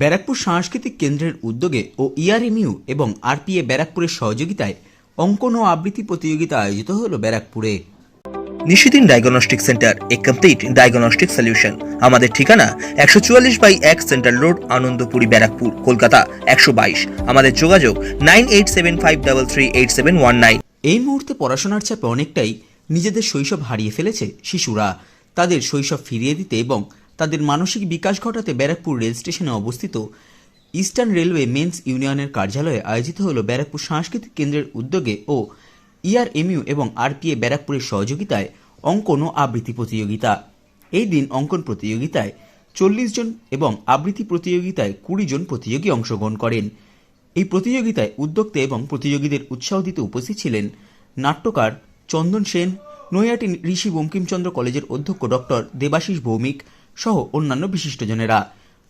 ব্যারাকপুর সাংস্কৃতিক কেন্দ্রের উদ্যোগে ও ইআরএমইউ এবং আরপিএ ব্যারাকপুরের সহযোগিতায় অঙ্কন ও আবৃত্তি প্রতিযোগিতা আয়োজিত হলো ব্যারাকপুরে। Nishidin diagnostic centre a complete diagnostic solution আমাদের ঠিকানা একশো চুয়াল্লিশ বাই এক সেন্ট্রাল রোড আনন্দপুরি ব্যারাকপুর কলকাতা একশো বাইশ। আমাদের যোগাযোগ nine eight seven five double three eight seven one nine. এই মুহূর্তে পড়াশোনার চাপে অনেকটাই নিজেদের শৈশব হারিয়ে ফেলেছে শিশুরা। তাদের শৈশব ফিরিয়ে দিতে এবং তাদের মানসিক বিকাশ ঘটাতে ব্যারাকপুর রেল স্টেশনে অবস্থিত ইস্টার্ন রেলওয়ে মেন্স ইউনিয়নের কার্যালয়ে আয়োজিত হল ব্যারাকপুর সাংস্কৃতিক কেন্দ্রের উদ্যোগে ও ইআরএমইউ এবং আরপিএ ব্যারাকপুরের সহযোগিতায় অঙ্কন ও আবৃত্তি প্রতিযোগিতা। এই দিন অঙ্কন প্রতিযোগিতায় চল্লিশ জন এবং আবৃত্তি প্রতিযোগিতায় কুড়ি জন প্রতিযোগী অংশগ্রহণ করেন। এই প্রতিযোগিতায় উদ্যোক্তা এবং প্রতিযোগীদের উৎসাহ দিতে উপস্থিত ছিলেন নাট্যকার চন্দন সেন, নৈহাটি ঋষি বঙ্কিমচন্দ্র কলেজের অধ্যক্ষ ডক্টর দেবাশিস ভৌমিক সহ অন্যান্য বিশিষ্টজনেরা।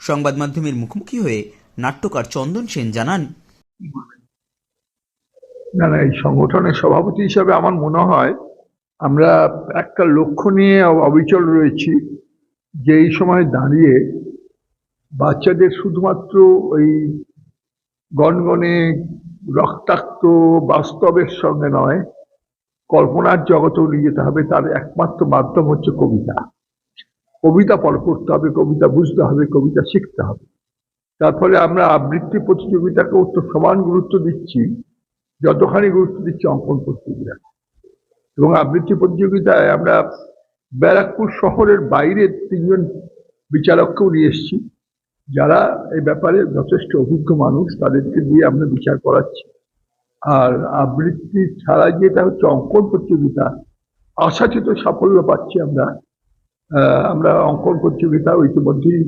সংবাদ মাধ্যমের মুখোমুখি হয়ে নাট্যকার চন্দন সেন জানান, না না, এই সংগঠনের সভাপতি হিসাবে আমার মনে হয় আমরা একটা লক্ষ্য নিয়ে অবিচল রয়েছি যে এই সময় দাঁড়িয়ে বাচ্চাদের শুধুমাত্র ওই গনগনে রক্তাক্ত বাস্তবের সঙ্গে নয়, কল্পনার জগতেও নিয়ে যেতে হবে, তার একমাত্র মাধ্যম হচ্ছে কবিতা। কবিতা পড়, করতে হবে, কবিতা বুঝতে হবে, কবিতা শিখতে হবে। তার ফলে আমরা আবৃত্তি প্রতিযোগিতাকেও তো সমান গুরুত্ব দিচ্ছি, যতখানি গুরুত্ব দিচ্ছি অঙ্কন প্রতিযোগিতা এবং আবৃত্তি প্রতিযোগিতায় আমরা ব্যারাকপুর শহরের বাইরে তিনজন বিচারককেও নিয়ে এসেছি, যারা এই ব্যাপারে যথেষ্ট অভিজ্ঞ মানুষ, তাদেরকে দিয়ে আমরা বিচার করাচ্ছি। আর আবৃত্তি ছাড়া যেটা হচ্ছে অঙ্কন প্রতিযোগিতা, আশাচিত সাফল্য পাচ্ছি আমরা। আমরা অঙ্কন প্রতিযোগিতা ইতিমধ্যেই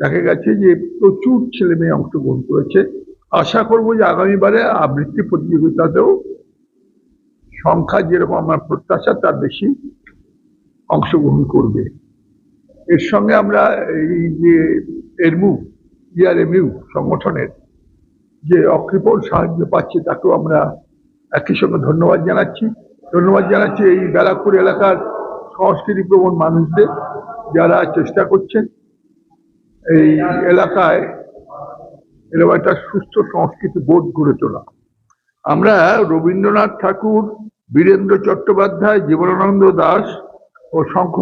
দেখা গেছে যে প্রচুর ছেলে মেয়ে অংশগ্রহণ করেছে। আশা করব যে আগামীবারে আবৃত্তি প্রতিযোগিতাতেও সংখ্যা যেরকম আমার প্রত্যাশা, তার বেশি অংশগ্রহণ করবে। এর সঙ্গে আমরা এই যে এরমু ইআরএমইউ সংগঠনের যে অকৃপণ সাহায্য পাচ্ছি, তাকেও আমরা একই সঙ্গে ধন্যবাদ জানাচ্ছি। ধন্যবাদ জানাচ্ছি এই ব্যারাকপুর এলাকার সংস্কৃতি প্রবণ মানুষদের যারা চেষ্টা করছেন এই এলাকায় এরকম একটা সুস্থ সংস্কৃতি বোধ গড়ে তোলা। আমরা রবীন্দ্রনাথ ঠাকুর, বীরেন্দ্র চট্টোপাধ্যায়, জীবনানন্দ দাস ও শঙ্খ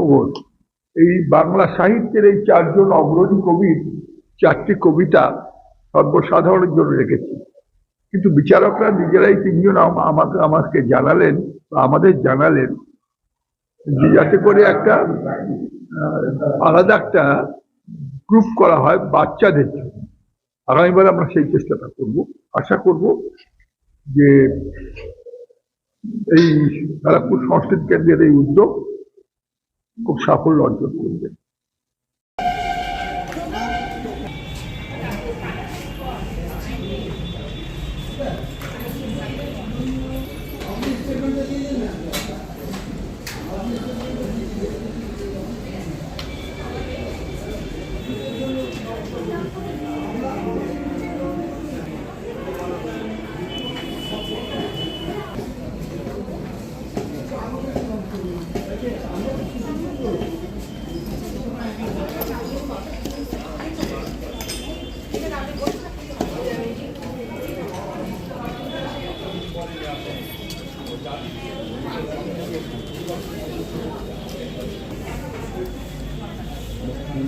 এই বাংলা সাহিত্যের এই চারজন অগ্রণী কবির চারটি কবিতা সর্বসাধারণের জন্য রেখেছি। কিন্তু বিচারকরা নিজেরাই তিনজন আম- আমাকে আমাকে জানালেন আমাদের জানালেন যাতে করে একটা আলাদা একটা গ্রুপ করা হয় বাচ্চাদের জন্য। আগামীবার আমরা সেই চেষ্টাটা করব। আশা করব যে এই তারাপুর সংস্কৃতি কেন্দ্রের এই উদ্যোগ খুব সাফল্য অর্জন করবে। আপনি